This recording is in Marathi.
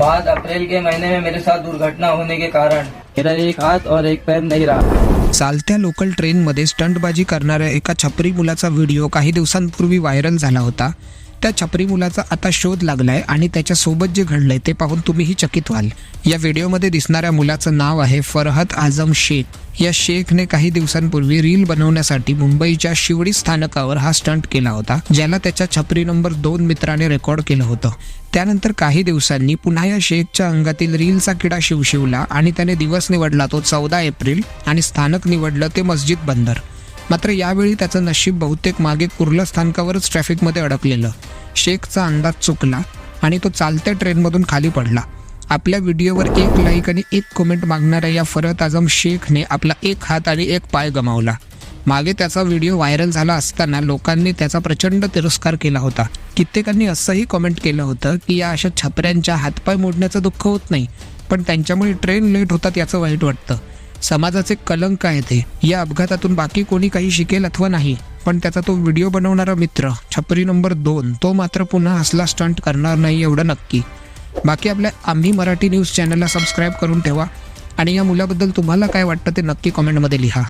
बाद अप्रैल के महीने में मेरे साथ दुर्घटना होने के कारण मेरा एक हाथ और एक पैर नहीं रहा। चालत्या लोकल ट्रेनमध्ये स्टंटबाजी करणाऱ्या एका छपरी मुलाचा व्हिडिओ काही दिवसांपूर्वी व्हायरल झाला होता. त्या छपरी मुलाचा आता शोध लागलाय आणि त्याच्यासोबत जे घडलंय ते पाहून तुम्हीही चकित व्हाल. या व्हिडिओमध्ये दिसणाऱ्या मुलाचं नाव आहे फरहत आझम शेख. या शेखने काही दिवसांपूर्वी रील बनवण्यासाठी मुंबईच्या शिवडी स्थानकावर हा स्टंट केला होता ज्याला त्याच्या छपरी नंबर दोन मित्राने रेकॉर्ड केलं होतं. त्यानंतर काही दिवसांनी पुन्हा या शेखच्या अंगातील रीलचा किडा शिवशिवला आणि त्याने दिवस निवडला तो चौदा एप्रिल आणि स्थानक निवडलं ते मस्जिद बंदर. मात्र यावेळी त्याचं नशीब बहुतेक मागे कुर्ला स्थानकावरच ट्रॅफिकमध्ये अडकलेलं. शेखचा अंदाज चुकला आणि तो चालत्या ट्रेनमधून खाली पडला. आपल्या व्हिडिओवर एक लाईक आणि एक कमेंट मागणाऱ्या या फरत आझम शेखने आपला एक हात आणि एक पाय गमावला. मागे त्याचा व्हिडिओ व्हायरल झाला असताना लोकांनी त्याचा प्रचंड तिरस्कार केला होता. कित्येकांनी असंही कमेंट केलं होतं की या अशा छपऱ्यांच्या हातपाय मोडण्याचं दुःख होत नाही पण त्यांच्यामुळे ट्रेन लेट होतात याचं वाईट वाटतं. समाजाचे कलंक आहे ते या अपघातातून बाकी कोणी काही शिकेल अथवा नाही पण त्याचा तो व्हिडिओ बनवणारा मित्र छपरी नंबर दोन तो मात्र पुन्हा असला स्टंट करणार नाही एवढं नक्की. बाकी आपल्या आम्ही मराठी न्यूज चॅनलला सबस्क्राईब करून ठेवा. आणि या मुलाबद्दल तुम्हाला काय वाटतं ते नक्की कॉमेंटमध्ये लिहा.